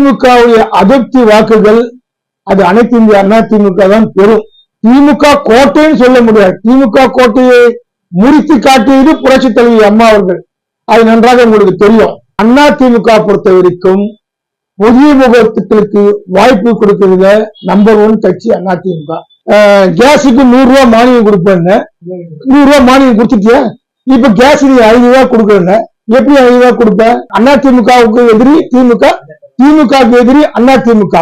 திமுகவுடைய அதிருப்தி வாக்குகள் அது அனைத்து இந்திய அண்ணா திமுக தான் பெறும் திமுக கோட்டைன்னு சொல்ல முடியாது. திமுக கோட்டையை முறித்து காட்டியது புரட்சி தலைவி அம்மா அவர்கள். அது நன்றாக உங்களுக்கு தெரியும். அண்ணா திமுக பொறுத்த வரைக்கும் புதிய முகத்துக்களுக்கு வாய்ப்பு கொடுக்கறதுல நம்பர் ஒன் கட்சி அண்ணா திமுக. கேஸுக்கு நூறு ரூபாய் மானியம் கொடுப்பேன்னு. நூறு ரூபாய் மானியம் கொடுத்துட்டியா? இப்ப கேஸ் நீ ஐநூறு ரூபாய் கொடுக்கறேன்னு. எப்படி ஐநூறு ரூபாய் கொடுப்ப அதிமுகவுக்கு எதிரி திமுக திமுகவுக்கு எதிரி அண்ணா திமுக.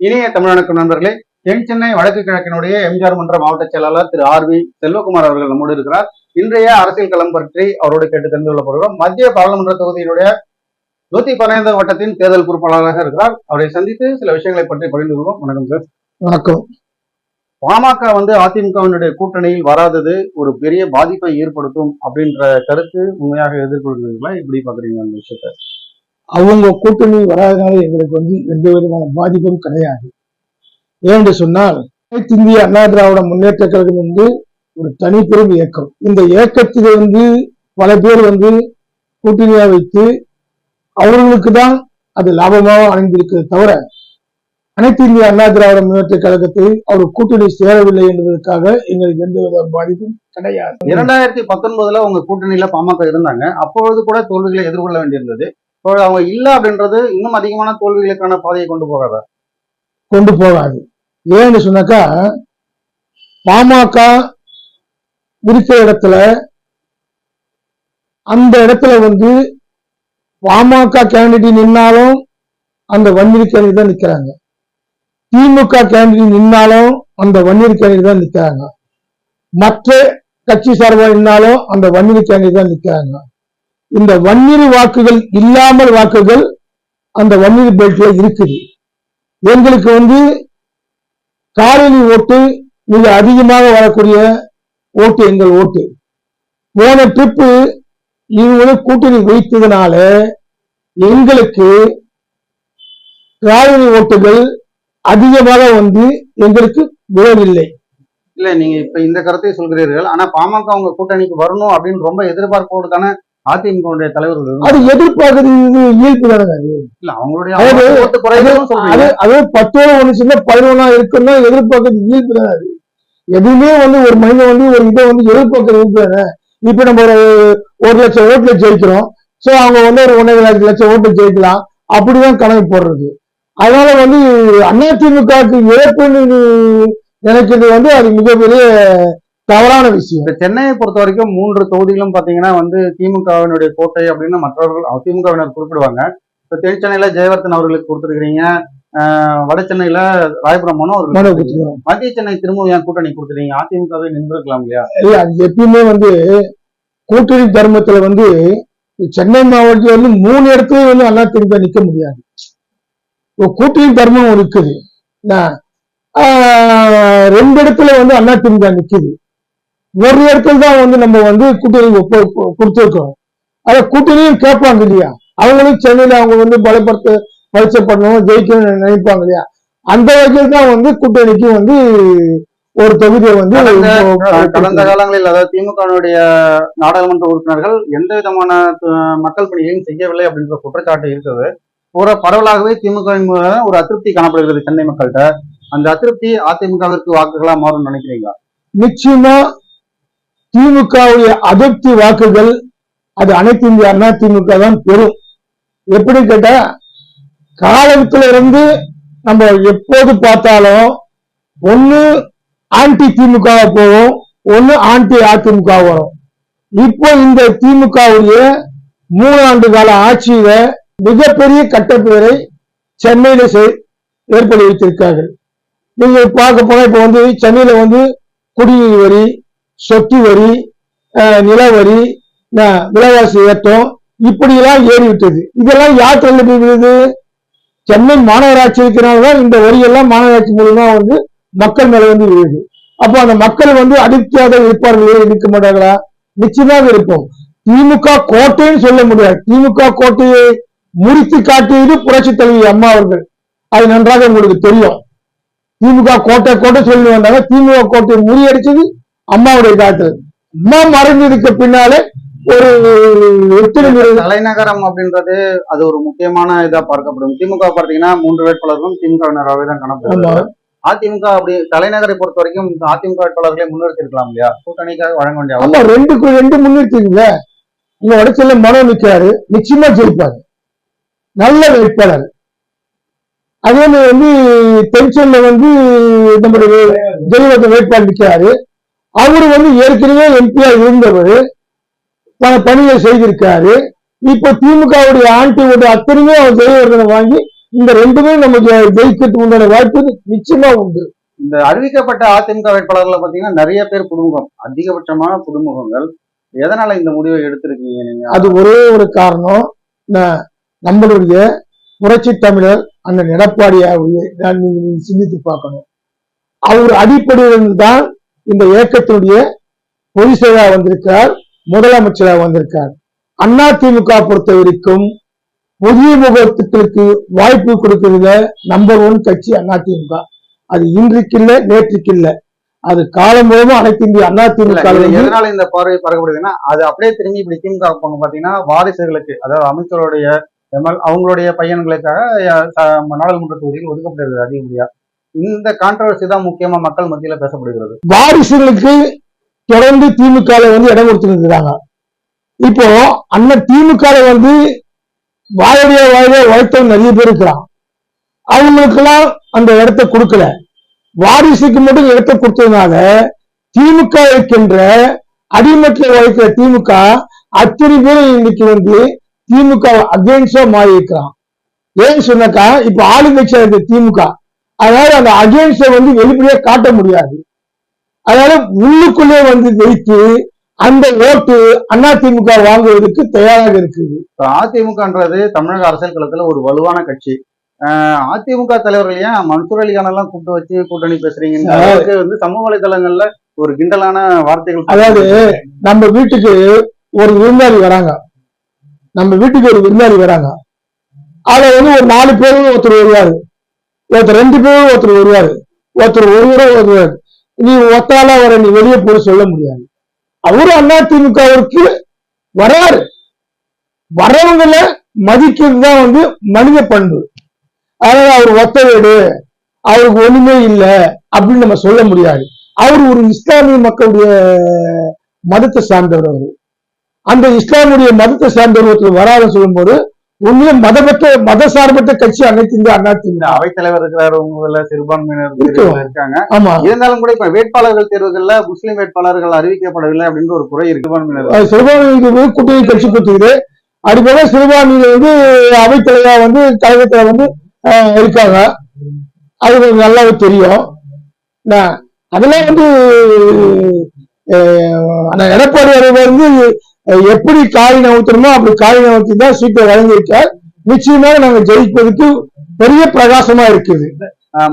இனிய தமிழனுக்கு நண்பர்களே தென் சென்னை வடக்கு கிழக்கினுடைய எம்ஜிஆர் மன்ற மாவட்ட செயலாளர் திரு ஆர் வி செல்வகுமார் அவர்கள் நம்மோடு இருக்கிறார். இன்றைய அரசியல் களம் பற்றி அவரோடு கேட்டு தெரிந்து கொள்ள போகிறோம் மத்திய பாராளுமன்ற தொகுதியினுடைய நூத்தி பதினைந்து வட்டத்தின் தேர்தல் பொறுப்பாளராக இருக்கிறார். அவரை சந்தித்து சில விஷயங்களை பற்றி பகிர்ந்து கொள்வோம். வணக்கம் சார். வணக்கம். பாமக வந்து அதிமுகவினுடைய கூட்டணியில் வராதது ஒரு பெரிய பாதிப்பை ஏற்படுத்தும் அப்படின்ற கருத்து உண்மையாக எதிர்கொள்கிறீங்களா எப்படி பாக்குறீங்க அந்த விஷயத்த? அவங்க கூட்டணி வராதனால எங்களுக்கு வந்து எந்த விதமான பாதிப்பும் கிடையாது. ஏன்னு சொன்னால் இந்திய அண்ணா திராவிட முன்னேற்ற கழகம் வந்து ஒரு தனிப்பெரும் இயக்கம். இந்த இயக்கத்தில் வந்து பல பேர் வந்து கூட்டணியா வைத்து அவர்களுக்கு தான் அது லாபமாக அமைந்திருக்கிறது தவிர அனைத்து இந்திய அண்ணா திராவிட முன்னேற்ற கழகத்தை அவர் கூட்டணி சேரவில்லை என்பதற்காக எங்களுக்கு எந்த வித பாதிப்பும் கிடையாது. இரண்டாயிரத்தி பத்தொன்பதுல உங்க கூட்டணியில பாமக இருந்தாங்க. அப்பொழுது கூட தோல்விகளை எதிர்கொள்ள வேண்டியிருந்தது. இப்போ அவங்க இல்ல அப்படின்றது இன்னும் அதிகமான தோல்விகளுக்கான பாதையை கொண்டு போகாதா? கொண்டு போகாது. ஏன்னு சொன்னாக்கா பாமக இருக்கிற இடத்துல அந்த இடத்துல வந்து பாமக கேண்டிடேட் நின்னாலும் அந்த வன்னியர் கேண்டிடேட் தான் நிக்கிறாங்க. திமுக கேண்டிடேட் நின்னாலும் அந்த வன்னியர் கேண்டிடேட் தான் நிக்கிறாங்க. மற்ற கட்சி சார்பாக நின்னாலும் அந்த வன்னியர் கேண்டிடேட் தான் நிக்கிறாங்க. இந்த வன்னியர் வாக்குகள் இல்லாமல் வாக்குகள் அந்த வன்னியர் பெல்ட்ல இருக்குது. எங்களுக்கு வந்து காலனி ஓட்டு மிக அதிகமாக வரக்கூடிய ஓட்டு எங்கள் ஓட்டு. போன ட்ரிப்பு இவங்க கூட்டணி வைத்ததுனால எங்களுக்கு காலனி ஓட்டுகள் அதிகமாக வந்து எங்களுக்கு விழவில்லை இல்ல நீங்க இப்ப இந்த கருத்தை சொல்கிறீர்கள். ஆனா பாமக உங்க கூட்டணிக்கு வரணும் அப்படின்னு ரொம்ப எதிர்பார்ப்போடு தானே அதிமுக தலைவர்கள். அது எதிர்பார்க்கறது இயல்பு தானே இல்ல அவங்களுடைய அது பத்தோட ஒண்ணு சின்ன பதினொன்னா இருக்குன்னா எதிர்பார்க்கறது இயல்பு தான் அது? எதுவுமே வந்து ஒரு மனிதன் வந்து ஒரு இதை வந்து எதிர்பார்க்கறது இயல்பு தானே? இப்ப நம்ம ஒரு ஒரு லட்சம் ஓட்டுல ஜெயிக்கிறோம். சோ அவங்க வந்து ஒரு ஒன்னே லட்சம் ஓட்டு ஜெயிக்கலாம். அப்படிதான் கணக்கு போடுறது. அதனால வந்து அதிமுகவுக்கு இழப்புன்னு நினைக்கிறது வந்து அது மிகப்பெரிய தவறான விஷயம். இந்த சென்னையை பொறுத்த வரைக்கும் மூன்று தொகுதிகளும் பாத்தீங்கன்னா வந்து திமுகவினுடைய கோட்டை அப்படின்னு மற்றவர்கள் திமுகவினர் குறிப்பிடுவாங்க. இப்ப தென் சென்னையில ஜெயவர்தன் அவர்களுக்கு கொடுத்துருக்கீங்க வட சென்னையில ராயபுரம் மனோ அவர்களுக்கு. மத்திய சென்னை திரும்பவும் ஏன் கூட்டணி கொடுத்துருக்கீங்க? அதிமுகவை நின்றுக்கலாம் இல்லையா? இல்ல அது எப்பயுமே வந்து கூட்டணி தர்மத்துல வந்து சென்னை மாவட்டத்துல வந்து மூணு இடத்துல வந்து அண்ணா திமுக நிக்க முடியாது. கூட்டணி தர்மம் இருக்குது. ரெண்டு இடத்துல வந்து அண்ணா திமுக நிக்குது. ஒரு இடத்துல தான் வந்து நம்ம வந்து கூட்டணி கொடுத்திருக்கோம். அத கூட்டணியும் கேட்பாங்க இல்லையா? அவங்களும் சென்னையில அவங்க வந்து பலப்படுத்த பரிசை பண்ணணும் ஜெயிக்கணும்னு நினைப்பாங்க இல்லையா? அந்த வகையில் தான் வந்து கூட்டணிக்கு வந்து ஒரு தொகுதியை வந்து கடந்த காலங்களில் அதாவது திமுகவினுடைய நாடாளுமன்ற உறுப்பினர்கள் எந்த விதமான மக்கள் பணிகளையும் செய்யவில்லை அப்படின்ற குற்றச்சாட்டு இருக்குது ஒரு பரவலாகவே திமுக ஒரு அதிருப்தி காணப்படுகிறது சென்னை மக்கள்கிட்ட. அந்த அதிருப்தி அதிமுகவிற்கு வாக்குகளா மாறும் நினைக்கிறீங்க நிச்சயமா திமுகவுடைய அதிருப்தி வாக்குகள் அது அனைத்து இந்திய அண்ணா திமுக தான் பெறும். எப்படி கேட்டா காலத்துல இருந்து நம்ம எப்போது பார்த்தாலும் ஒண்ணு ஆன்டி திமுக போவோம் ஒண்ணு ஆன்டி அதிமுக வரும். இப்போ இந்த திமுகவுடைய மூணு ஆண்டு கால ஆட்சியில மிகப்பெரிய கட்டப்பேரை சென்னையில செ- ஏற்படுத்தி வைத்திருக்கார்கள். நீங்க பார்க்க போனா இப்ப வந்து சென்னையில வந்து குடிநீர் வரி சொத்து வரி அஹ், நில வரி விலைவாசி ஏற்றம் இப்படியெல்லாம் ஏறிவிட்டது. இதெல்லாம் யார் சொல்ல போய்விடுது சென்னை மாநகராட்சி இருக்கிறனால்தான் இந்த வரியெல்லாம் மாநகராட்சி மூலமா வந்து மக்கள் மேல வந்து விழுது. அப்போ அந்த மக்கள் வந்து அடுத்தியாக இருப்பார்களே இருக்க மாட்டார்களா? நிச்சயமாக இருப்போம். திமுக கோட்டைன்னு சொல்ல முடியாது. திமுக கோட்டையை முறித்து காட்டியது புரட்சி தலைவி அம்மா அவர்கள். அது நன்றாக உங்களுக்கு தெரியும். திமுக கோட்டை கோட்டை சொல்லி வந்தாங்க. திமுக கோட்டையை முறியடிச்சது அம்மாவுடைய காட்டு அம்மா மறைஞ்சதுக்கு பின்னாலே ஒரு தலைநகரம் அப்படின்றது அது ஒரு முக்கியமான இதா பார்க்கப்படும். திமுக பார்த்தீங்கன்னா மூன்று வேட்பாளர்களும் திமுகவினராகவே தான் காணப்படுது அதிமுக அப்படி தலைநகரை பொறுத்த வரைக்கும் அதிமுக வேட்பாளர்களை முன்னிறுத்தி இருக்கலாம் இல்லையா? கூட்டணிக்காக வழங்க வேண்டிய ரெண்டுக்கு ரெண்டு முன்னிறுத்தீங்கள இங்க வடச்செல்ல மனோ நிக்கிறாரு. நிச்சயமா ஜெயிப்பாரு. நல்ல வேட்பாளர். அதே மாதிரி வந்து தென்செல்ல வந்து நம்முடைய ஜெயலலிதா வேட்பாளர் நிக்கிறாரு அவரு வந்து ஏற்கனவே எம்பியா இருந்தவர். பல பணிகளை செய்திருக்காரு இப்ப திமுகவுடைய ஆண்டியோட அத்தனையுமே அவர் ஜெயவர்தனை வாங்கி இந்த ரெண்டுமே நமக்கு ஜெயிக்கிறதுக்கு உண்டான வாய்ப்பு நிச்சயமா உண்டு. இந்த அறிவிக்கப்பட்ட அதிமுக வேட்பாளர்களை பார்த்தீங்கன்னா நிறைய பேர் புதுமுகம் அதிகபட்சமான புதுமுகங்கள். எதனால இந்த முடிவை எடுத்திருக்கீங்க நீங்க? அது ஒரே ஒரு காரணம் நம்மளுடைய புரட்சி தமிழர் அந்த எடப்பாடியாருடைய நான் நீங்க நீங்க சிந்தித்து பார்க்கணும். அவர் அடிப்படையில் தான் இந்த இயக்கத்தினுடைய பொதுச் வந்திருக்கார் முதலமைச்சராக வந்திருக்கார் அண்ணா திமுக பொறுத்த வரைக்கும் புதிய முகத்துக்களுக்கு வாய்ப்பு கொடுக்கறதுல நம்பர் ஒன் கட்சி அண்ணா திமுக. அது இன்றைக்கு இல்ல நேற்றுக்கு இல்ல அது காலம் முழுவதும் அனைத்து இந்திய அண்ணா திமுக எதனால இந்த பார்வை பறக்கப்படுதுன்னா அது அப்படியே திரும்பி இப்படி திமுக பாத்தீங்கன்னா வாரிசுகளுக்கு அதாவது அமைச்சருடைய அவங்களுடைய பையன்களுக்காக நாடாளுமன்ற தொகுதியில் ஒதுக்கப்படுகிறது அதிகப்படியா இந்த கான்ட்ரவர்சி தான் முக்கியமா மக்கள் மத்தியில பேசப்படுகிறது. வாரிசுகளுக்கு தொடர்ந்து திமுக வந்து இடம் கொடுத்துருக்காங்க இப்போ அண்ணன் திமுக வந்து வாழவே வாழ உழைத்தவங்க நிறைய பேர் இருக்கிறான் அவங்களுக்கெல்லாம் அந்த இடத்தை கொடுக்கல. வாரிசுக்கு மட்டும் இடத்தை கொடுத்ததுனால திமுக இருக்கின்ற அடிமட்டில் உழைக்கிற திமுக அத்தனை பேர் இன்னைக்கு வந்து திமுக அகேன்ஸ்டா மாறி இருக்கிறான் ஏன்னு சொன்னாக்கா இப்ப ஆளுங்கட்சியா இருக்க திமுக அதனால அந்த அகேன்ஸ்ட வந்து வெளிப்படையா காட்ட முடியாது. அதனால உள்ளுக்குள்ளே வந்து வைத்து அந்த ஓட்டு அதிமுக வாங்குவதற்கு தயாராக இருக்குது. அதிமுகன்றது தமிழக அரசியல் களத்துல ஒரு வலுவான கட்சி. அதிமுக தலைவர்கள் ஏன் மன்சூர் அலிகான் எல்லாம் கூப்பிட்டு வச்சு கூட்டணி அளவுக்கு வந்து சமூக வலைதளங்கள்ல ஒரு கிண்டலான வார்த்தைகள் அதாவது நம்ம வீட்டுக்கு ஒரு விருந்தாளி வராங்க. நம்ம வீட்டுக்கு ஒரு விருந்தாளி வராங்க. அதுல வந்து ஒரு நாலு பேரும் ஒருத்தர் வருவாரு. ஒருத்தர் ரெண்டு பேரும் ஒருத்தர் வருவாரு. ஒருத்தர் ஒருவரும் வருவாரு. நீ ஒத்தால வர நீ வெளியே போய் சொல்ல முடியாது. அவரு அண்ணா வராரு. வரவங்களை மதிக்கிறது தான் வந்து மனித பண்பு. அதனால அவர் ஒத்த வீடு அவருக்கு ஒண்ணுமே இல்லை அப்படின்னு நம்ம சொல்ல முடியாது. அவர் ஒரு இஸ்லாமிய மக்களுடைய மதத்தை சார்ந்தவர் அவர். அந்த இஸ்லாமுடைய மதத்தை சார்ந்தவர் ஒருத்தர் வராத சொல்லும்போது உண்மையிலே மதப்பற்ற மத சார்பற்ற கட்சி அனைத்து இந்த அண்ணா திமுக. அவைத்தலைவர் இருக்கிறவங்கள சிறுபான்மையினர் இருக்கு. பிரிவுல இருக்காங்க. ஆமா. இருந்தாலும் கூட இப்ப வேட்பாளர்கள் தேர்வுகள்ல முஸ்லிம் வேட்பாளர்கள் அறிவிக்கப்படவில்லை அப்படின்ற ஒரு குறை இருக்கு சிறுபான்மையினர். வந்து கூட்டணி கட்சி கொடுத்துக்குது. அதுபோல சிறுபான்மையினர் வந்து அவைத்தலைவா வந்து கழகத்துல வந்து இருக்காங்க. அது கொஞ்சம் நல்லாவே தெரியும். அதெல்லாம் வந்து எடப்பாடி வந்து எப்படி காய் நவுத்தணுமோ அப்படி காய் நவுத்தி தான் சீட்டை வழங்கியிருக்கார். நிச்சயமாக நாங்க ஜெயிப்பதற்கு பெரிய பிரகாசமா இருக்குது.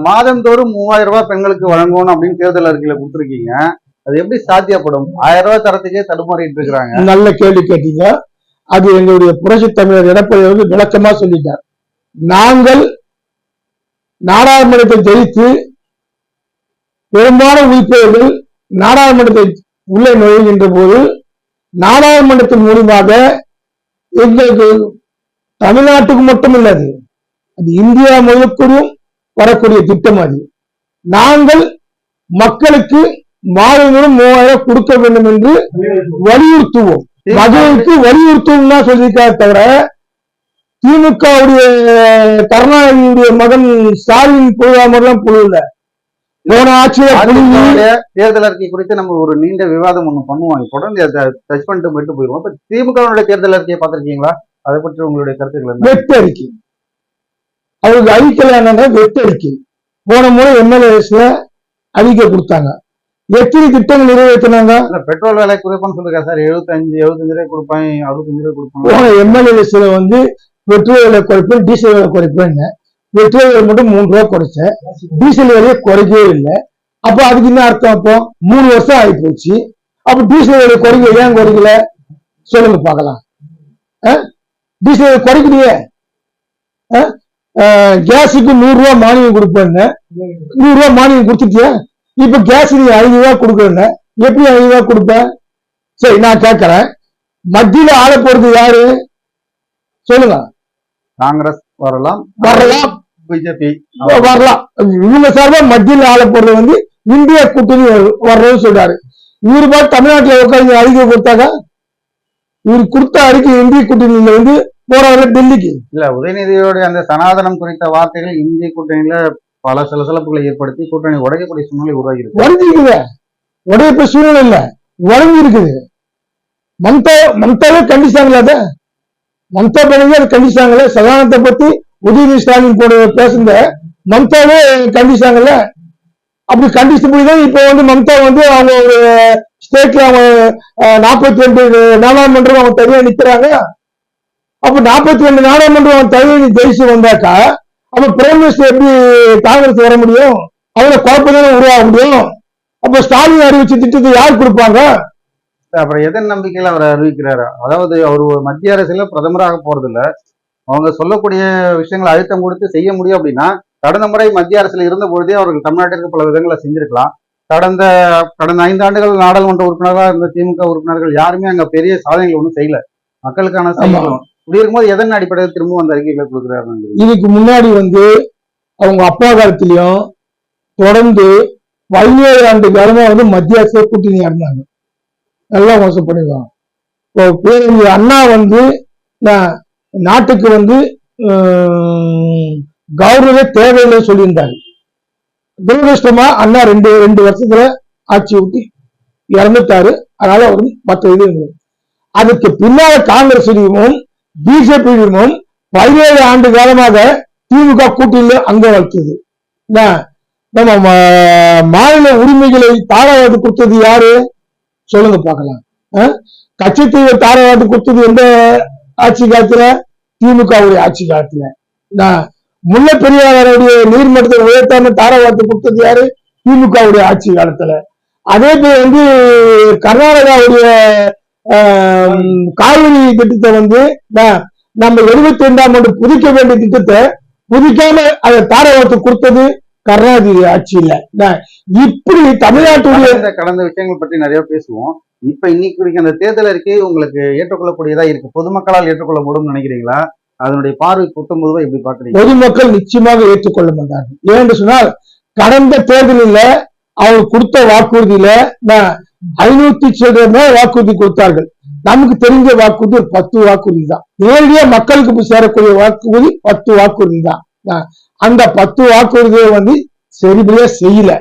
மாதந்தோறும் மூவாயிரம் ரூபாய் பெண்களுக்கு வழங்கணும் அப்படின்னு தேர்தல் அறிக்கையில கொடுத்துருக்கீங்க. அது எப்படி சாத்தியப்படும்? ஆயிரம் ரூபாய் தரத்துக்கே தடுமாறிட்டு இருக்கிறாங்க. நல்ல கேள்வி கேட்டீங்க. அது எங்களுடைய புரட்சி தமிழர் எடப்பாடி வந்து விளக்கமா சொல்லிட்டார். நாங்கள் நாடாளுமன்றத்தை ஜெயித்து பெரும்பாலான உறுப்பினர்கள் நாடாளுமன்றத்தை உள்ளே நுழைகின்ற போது நாடாளுமன்றத்தின் மூலமாக எங்களுக்கு தமிழ்நாட்டுக்கு மட்டும் இல்லது அது இந்தியா முழுவதும் வரக்கூடிய திட்டம் அது. நாங்கள் மக்களுக்கு மாதந்தோறும் மூவாயிரம் கொடுக்க வேண்டும் என்று வலியுறுத்துவோம். மகளுக்கு வலியுறுத்துவோம் தான் சொல்லியிருக்காரு தவிர திமுகவுடைய கருணாநிதியுடைய மகன் ஸ்டாலின் புழுவாமலாம் புழு தேர்தல் அறிக்கை குறித்து நம்ம ஒரு நீண்ட விவாதம் ஒண்ணு பண்ணுவோம். தொடர்ந்து டச் பண்ணிட்டு போயிட்டு போயிருவோம் இப்ப திமுகவுடைய தேர்தல் அறிக்கையை பார்த்திருக்கீங்களா? அதை பற்றி உங்களுடைய கருத்துக்கள் வெட்டு அறிக்கை அவருக்கு அறிக்கை என்னன்னா வெட்டு அறிக்கை போன முறை எம்எல்ஏஸ்ல அறிக்கை கொடுத்தாங்க. எத்தனை திட்டங்கள் நிறைவேற்றினாங்க. பெட்ரோல் விலை குறைப்பான்னு சொல்லிருக்காரு சார். எழுபத்தஞ்சு எழுபத்தஞ்சு ரூபாய் கொடுப்பேன் அறுபத்தஞ்சு ரூபாய் கொடுப்பேன். போன எம்எல்ஏஸ்ல வந்து பெட்ரோல் விலை குறைப்பேன் டீசல் விலை குறைப்பேன்னு. பெட்ரோல் விலை மட்டும் மூணு ரூபா குறைச்சேன். டீசல் விலையை குறைக்கவே இல்லை. அப்ப அதுக்கு என்ன அர்த்தம் அப்போ? மூணு வருஷம் ஆகி போச்சு அப்ப டீசல் விலை குறைக்க ஏன் குறைக்கல? சொல்லுங்க பார்க்கலாம்? டீசல் விலை குறைக்கலையே. கேஸுக்கு நூறு ரூபாய் மானியம் கொடுப்பேன்னு. நூறு ரூபாய் மானியம் கொடுத்துட்டியா? இப்ப கேஸ் நீ ஐநூறு ரூபாய் கொடுக்கறேன்னு. எப்படி ஐநூறு ரூபாய் கொடுப்ப சரி நான் கேட்கிறேன். மத்தியில ஆள போறது யாரு? சொல்லுங்க. காங்கிரஸ் வரலாம். வரலாம். பிஜேபி. வரலாம். இவங்க சார்பா மத்தியில் ஆள போறது வந்து இந்திய கூட்டணி வரு- வர்றதுன்னு சொல்றாரு. இவரு பார்த்து தமிழ்நாட்டுல உட்காந்து அறிக்கை கொடுத்தாங்க இவர் கொடுத்த அறிக்கை இந்திய கூட்டணியில வந்து போறாரு டெல்லிக்கு. இல்ல உதயநிதியோட அந்த சனாதனம் குறித்த வார்த்தைகள் இந்திய கூட்டணியில பல சலசலப்புகளை ஏற்படுத்தி கூட்டணி உடைக்கக்கூடிய சூழ்நிலை உருவாகி இருக்கு உடஞ்சிருக்குது. உடைய சூழ்நிலை இல்ல. உடஞ்சி இருக்குது மம்தா மம்தாவே கண்டிச்சாங்களா அத மம்தா பண்ணி அதை கண்டிச்சாங்களே. சதானத்தை பத்தி உதயநிதி ஸ்டாலின் கூட பேசுங்க. மம்தாவே கண்டிச்சாங்கல்ல? அப்படி கண்டிச்சு போய் தான் இப்போ வந்து மம்தா வந்து அவங்க ஒரு ஸ்டேட்ல அவங்க நாற்பத்தி ரெண்டு நாடாளுமன்றம் அவங்க தனியா நிக்கிறாங்க. அப்ப நாற்பத்தி ரெண்டு நாடாளுமன்றம் அவன் தனியா ஜெயிச்சு வந்தாக்கா அப்ப பிரைம் மினிஸ்டர் எப்படி காங்கிரஸ் வர முடியும்? அவங்கள குழப்பம் தானே உருவாக முடியும்? அப்ப ஸ்டாலின் அறிவிச்ச திட்டத்தை யார் கொடுப்பாங்க? அப்புறம் எதன் நம்பிக்கையில் அவர் அறிவிக்கிறாரு? அதாவது அவர் ஒரு மத்திய அரசுல பிரதமராக போறது இல்லை அவங்க சொல்லக்கூடிய விஷயங்களை அழுத்தம் கொடுத்து செய்ய முடியும் அப்படின்னா கடந்த முறை மத்திய அரசுல இருந்த பொழுதே அவர்கள் தமிழ்நாட்டிற்கு பல விதங்களை செஞ்சிருக்கலாம். கடந்த கடந்த ஐந்து ஆண்டுகள் நாடாளுமன்ற உறுப்பினராக இருந்த திமுக உறுப்பினர்கள் யாருமே அங்க பெரிய சாதனைகள் ஒன்றும் செய்யல. மக்களுக்கான செய்யணும் இப்படி இருக்கும்போது எதன் அடிப்படையில் திரும்ப அந்த அறிக்கைகளை கொடுக்குறாரு இதுக்கு முன்னாடி வந்து அவங்க அப்பா காலத்திலயும் தொடர்ந்து பதினேழு ஆண்டு காலமா வந்து மத்திய அரசு கூட்டணியா இருந்தாங்க. நல்லா மோசம் இப்போ பேரறிஞர் அண்ணா வந்து நான் நாட்டுக்கு வந்து ஆஹ், தேவையில்லை சொல்லியிருந்தாரு துரதிருஷ்டமா அண்ணா ரெண்டு ரெண்டு வருஷத்துல ஆட்சி ஊட்டி இறந்துட்டாரு. அதனால வந்து மற்ற இது அதுக்கு பின்னால காங்கிரசிடமும் பிஜேபியிடமும் பதினேழு ஆண்டு காலமாக திமுக கூட்டணியில அங்க வளர்த்தது என்ன, நம்ம மாநில உரிமைகளை தாராவாது கொடுத்தது யாரு? சொல்லுங்க பார்க்கலாம். கட்சி தீவிர தாராவாது கொடுத்தது எந்த ஆட்சி காலத்துல திமுகவுடைய ஆட்சி காலத்துல. என்ன, முல்லை பெரியாருடைய நீர்மட்டத்தை உயர்த்தாம தாராவாத்து கொடுத்தது யாரு? திமுகவுடைய ஆட்சி காலத்துல. அதே போல வந்து கர்நாடகாவுடைய ஆஹ், காவிரி திட்டத்தை வந்து நம்ம எழுபத்தி ரெண்டாம் ஆண்டு புதிக்க வேண்டிய திட்டத்தை புதிக்காம அதை தாராவாத்து கொடுத்தது கருணாநிதி ஆட்சியில இப்படி தமிழ்நாட்டுடைய கடந்த விஷயங்கள் பற்றி நிறைய பேசுவோம். இப்ப இன்னைக்கு அந்த தேர்தல் அறிக்கை உங்களுக்கு ஏற்றுக்கொள்ளக்கூடியதா இருக்கு? பொதுமக்களால் ஏற்றுக்கொள்ள முடியும்னு நினைக்கிறீங்களா? அதனுடைய பார்வை புத்தம் பொதுவா எப்படி பாக்குறீங்க பொதுமக்கள் நிச்சயமாக ஏற்றுக்கொள்ள மாட்டார்கள் ஏன்னு சொன்னால் கடந்த தேர்தலில் அவங்க கொடுத்த வாக்குறுதியில ஐநூத்தி சில்லற வாக்குறுதி கொடுத்தார்கள். நமக்கு தெரிஞ்ச வாக்குறுதி ஒரு பத்து வாக்குறுதி தான். நேரடியா மக்களுக்கு போய் சேரக்கூடிய வாக்குறுதி பத்து வாக்குறுதி தான். அந்த பத்து வாக்குறுதியை வந்து சரிபடியா செய்யல.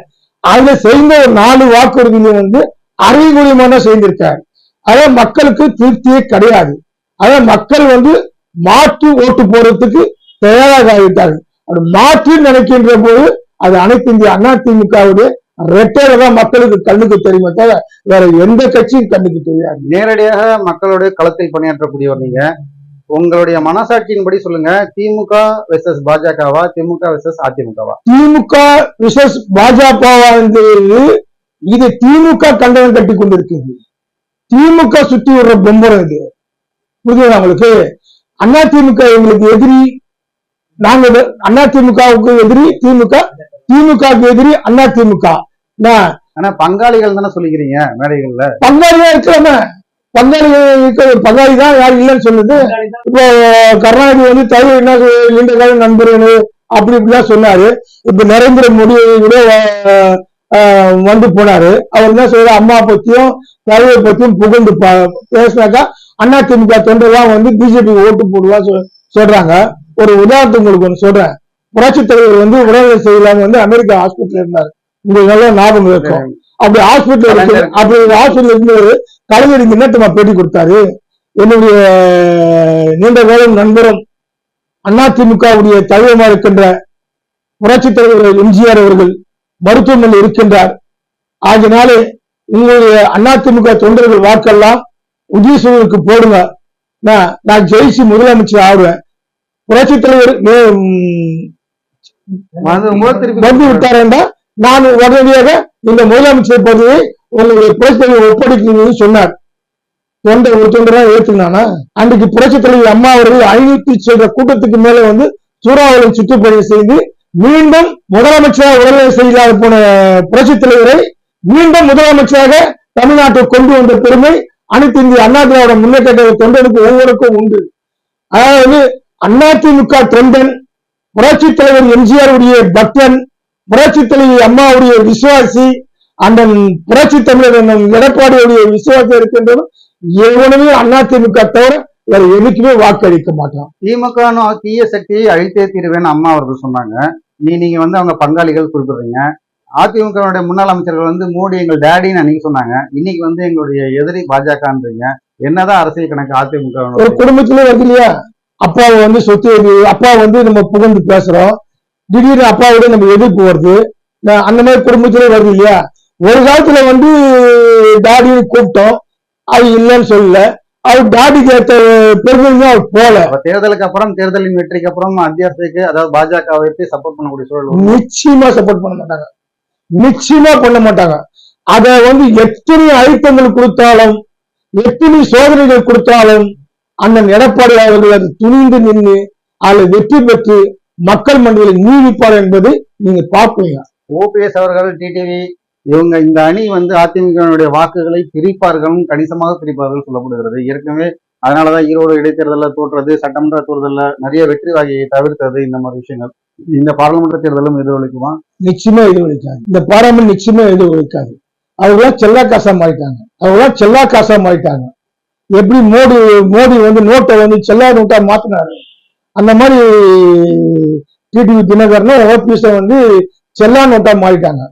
அதுல செய்த ஒரு நாலு வாக்குறுதியில வந்து அறிகுறிமான செய்திருக்காரு அதான் மக்களுக்கு திருப்தியே கிடையாது. அதான் மக்கள் வந்து மாற்று ஓட்டு போறதுக்கு தயாராக ஆகிட்டார்கள் அப்படி மாற்றி நினைக்கின்ற போது அது அனைத்து இந்திய அண்ணா திமுகவுடைய ரெட்டையில தான் மக்களுக்கு கண்ணுக்கு தெரியுமே தவிர வேற எந்த கட்சியும் கண்ணுக்கு தெரியாது. நேரடியாக மக்களுடைய களத்தில் பணியாற்றக்கூடியவர் நீங்க. உங்களுடைய மனசாட்சியின்படி சொல்லுங்க திமுக வெர்சஸ் பாஜகவா திமுக வெர்சஸ் அதிமுகவா? திமுக விசஸ் பாஜகவா என்பது இது திமுக கண்டனம் கட்டி கொண்டிருக்கிறது. திமுக சுத்தி விடுற பொம்பரம் இது. புரியுதா உங்களுக்கு? அண்ணா திமுக எங்களுக்கு எதிரி. நாங்க அண்ணா திமுகவுக்கு எதிரி திமுக திமுகவுக்கு எதிரி அண்ணா திமுக. ஆனா பங்காளிகள் தானே சொல்லிக்கிறீங்க மேடைகள்ல? பங்காளியா இருக்கிறவங்க பங்காளி இருக்க ஒரு பங்காளி தான் யாரும் இல்லைன்னு சொல்லுது. இப்போ கருணாநிதி வந்து தமிழ் என்ன நீண்ட கால நண்பர் அப்படி இப்படிலாம் சொன்னாரு. இப்ப நரேந்திர மோடி கூட வந்து போனாரு. அவர் என்ன சொல்றாரு? அம்மா பத்தியும் தலைவை பத்தியும் புகழ்ந்து பேசினாக்கா அண்ணா திமுக தொண்டர்லாம் வந்து பிஜேபி ஓட்டு போடுவா சொல்றாங்க. ஒரு உதாரணத்துக்கு உங்களுக்கு ஒன்று சொல்றேன். புரட்சித் தலைவர் வந்து உடல்நிலை செய்யலாம வந்து அமெரிக்கா ஹாஸ்பிட்டல் இருந்தார். உங்களுக்கு நல்லா ஞாபகம் இருக்கும். அப்படி ஹாஸ்பிட்டல். அப்படி ஹாஸ்பிட்டல் இருந்து கலைஞருக்கு என்னத்தமா பேட்டி கொடுத்தாரு. என்னுடைய நீண்ட காலம் நண்பரும் அதிமுகவுடைய தலைவமாக இருக்கின்ற புரட்சித் தலைவர் எம்ஜிஆர் அவர்கள் மருத்துவமனையில் இருக்கின்றார். ஆகினாலே உங்களுடைய அதிமுக தொண்டர்கள் வாக்கெல்லாம் உதயசூரனுக்கு போடுங்க. நான் நான் ஜெயிச்சு முதலமைச்சர் ஆடுவேன் புரட்சித் தலைவர் வந்து விட்டாரா நான் உடனடியாக இந்த முதலமைச்சர் பதவியை உன்னுடைய புரட்சி தலைவர் ஒப்படைக்கணும்னு சொன்னார். தொண்டை ஒரு தொண்டரா ஏத்துனானா அன்றைக்கு புரட்சி தலைவர் அம்மா அவர்கள் ஐநூத்தி சொல்ற கூட்டத்துக்கு மேல வந்து சூறாவளி சுற்றுப்பயணம் செய்து மீண்டும் முதலமைச்சராக உடல்நிலை செய்யலாத போன புரட்சி தலைவரை மீண்டும் முதலமைச்சராக தமிழ்நாட்டை கொண்டு வந்த பெருமை அனைத்து இந்திய அண்ணா திராவிட முன்னேற்ற தொண்டனுக்கு ஒவ்வொருக்கும் உண்டு. அதாவது அதிமுக தொண்டன் புரட்சி தலைவர் எம்ஜிஆர் உடைய பக்தன் புரட்சி தலைவி அம்மாவுடைய விசுவாசி அந்த புரட்சி தமிழர் எடப்பாடியுடைய விசுவாசம் இருக்கின்றதும் எவனுமே அதிமுக தவிர வேற எதுக்குமே வாக்களிக்க மாட்டான். திமுக தீய சக்தியை அழித்தே தீருவேன்னு அம்மா அவர்கள் சொன்னாங்க. நீ நீங்க வந்து அவங்க பங்காளிகள் குறிப்பிடுறீங்க. அதிமுகவுடைய முன்னாள் அமைச்சர்கள் வந்து மோடி எங்கள் டேடின்னு அன்னைக்கு சொன்னாங்க. இன்னைக்கு வந்து எங்களுடைய எதிரி பாஜகன்றீங்க. என்னதான் அரசியல் கணக்கு அதிமுக ஒரு குடும்பத்திலே வருது இல்லையா? அப்பாவை வந்து சொத்து அப்பா வந்து நம்ம புகழ்ந்து பேசுறோம். திடீர்னு அப்பாவோட நம்ம எதிர்ப்பு வருது. அந்த மாதிரி குடும்பத்திலே வருது இல்லையா? ஒரு காலத்துல வந்து டாடின்னு கூப்பிட்டோம். அது இல்லைன்னு சொல்லல. அவர் டாடிக்கு ஏற்ற பெருமைங்க அவர் போல தேர்தலுக்கு அப்புறம் தேர்தலின் வெற்றிக்கு அப்புறம் மத்திய அரசுக்கு அதாவது பாஜகவை சப்போர்ட் பண்ணக்கூடிய சூழல். நிச்சயமா சப்போர்ட் பண்ண மாட்டாங்க. நிச்சயமா பண்ண மாட்டாங்க. அத வந்து எத்தனை அழுத்தங்கள் கொடுத்தாலும் எத்தனை சோதனைகள் கொடுத்தாலும் அண்ணன் எடப்பாடி அவர்கள் அது துணிந்து நின்று அதில் வெற்றி பெற்று மக்கள் மன்றத்தில் நீடிப்பார் என்பது நீங்க பார்ப்பீங்க ஓபிஎஸ் அவர்கள் டிடிவி இவங்க இந்த அணி வந்து அதிமுகவினுடைய வாக்குகளை பிரிப்பார்கள் கணிசமாக பிரிப்பார்கள் சொல்லப்படுகிறது. ஏற்கனவே அதனாலதான் ஈரோடு இடைத்தேர்தலில் தோற்றது சட்டமன்ற தேர்தலில் நிறைய வெற்றி வாகையை தவிர்த்தது இந்த மாதிரி விஷயங்கள். இந்த பாராளுமன்ற தேர்தலும் எதிரொலிக்குமா? நிச்சயமா எதிரொலிக்காது. இந்த பாராளுமன்ற நிச்சயமா எதிரொலிக்காது. அவங்களாம் செல்லா காசா மாறிட்டாங்க. அவங்களாம் செல்லா காசா மாறிட்டாங்க. எப்படி மோடி மோடி வந்து நோட்டை வந்து செல்லா நோட்டா மாத்தினாரு? அந்த மாதிரி டிடிவி தினகரனும் ஓபிஎஸ் வந்து செல்லா நோட்டா மாறிட்டாங்க.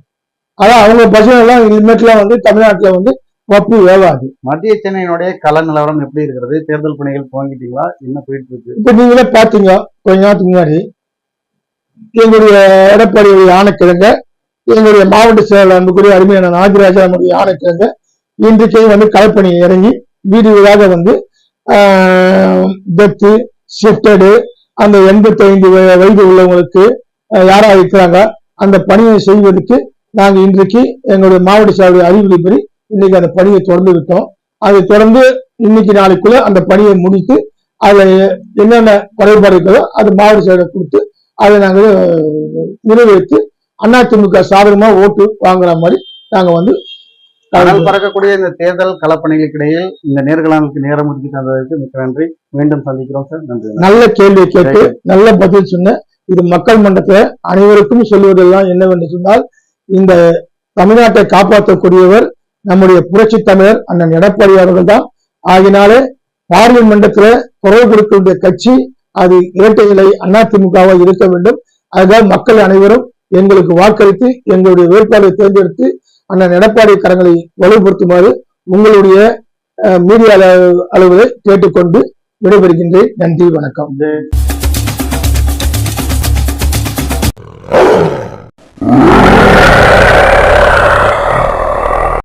அதான் அவங்க பசங்க எல்லாம் இனிமேட்லாம் வந்து தமிழ்நாட்டுல வந்து ஒப்பு வேவாது மத்திய சென்னையினுடைய கள நிலவரம் எப்படி இருக்கிறது? தேர்தல் பணிகள் துவங்கிட்டீங்களா? என்ன போயிட்டு இருக்கு இப்ப நீங்களே பாத்தீங்க கொஞ்ச நேரத்துக்கு முன்னாடி. எங்களுடைய எடப்பாடியுடைய ஆணைக்கிழங்க எங்களுடைய மாவட்ட செயலர் அன்புக்குரிய அருமையான நாகராஜா நம்முடைய ஆணைக்கிழங்க இன்றைக்கே வந்து களப்பணி இறங்கி வீடு வீடாக வந்து டெத்து ஷிஃப்டடு அந்த எண்பத்தி ஐந்து வயது உள்ளவங்களுக்கு ஆஹ், யாரா இருக்கிறாங்க அந்த பணியை செய்வதற்கு நாங்க இன்றைக்கு எங்களுடைய மாவட்ட செயலருடைய அறிவுரைப்படி இன்னைக்கு அந்த பணியை தொடர்ந்து விட்டோம். அதை தொடர்ந்து இன்னைக்கு நாளைக்குள்ள அந்த பணியை முடித்து அதுல என்னென்ன குறைபாடு இருக்கிறதோ அது மாவட்ட செயலர் கொடுத்து அதை நாங்கள் நிறைவேற்றி அதிமுக சாதகமா ஓட்டு வாங்குற மாதிரி நாங்க வந்து கடல் பறக்கக்கூடிய இந்த தேர்தல் களப்பணிகளுக்கு இடையில் இந்த நேர்காணலுக்கு நேரம் ஒதுக்கி தந்ததற்கு மிக்க நன்றி. மீண்டும் சந்திக்கிறோம் சார். நன்றி. நல்ல கேள்வியை கேட்டு நல்ல பதில் சொன்ன இது மக்கள் மன்றத்துல அனைவருக்கும் சொல்வதெல்லாம் என்னவென்று சொன்னால் இந்த தமிழ்நாட்டை காப்பாற்றக்கூடியவர் நம்முடைய புரட்சி தமிழர் அண்ணன் எடப்பாடி அவர்கள் தான் ஆகினாலே பார்லிமெண்டத்துல குரல் கொடுக்கக்கூடிய கட்சி அது இரட்டை இலை அதிமுகவா இருக்க வேண்டும். அதுதான் மக்கள் அனைவரும் எங்களுக்கு வாக்களித்து எங்களுடைய வேட்பாளரை தேர்ந்தெடுத்து அண்ணன் எடப்பாடி கரங்களை வலுப்படுத்துமாறு உங்களுடைய மீடியா அளவுகளை கேட்டுக்கொண்டு விடைபெறுகின்றேன். நன்றி வணக்கம்.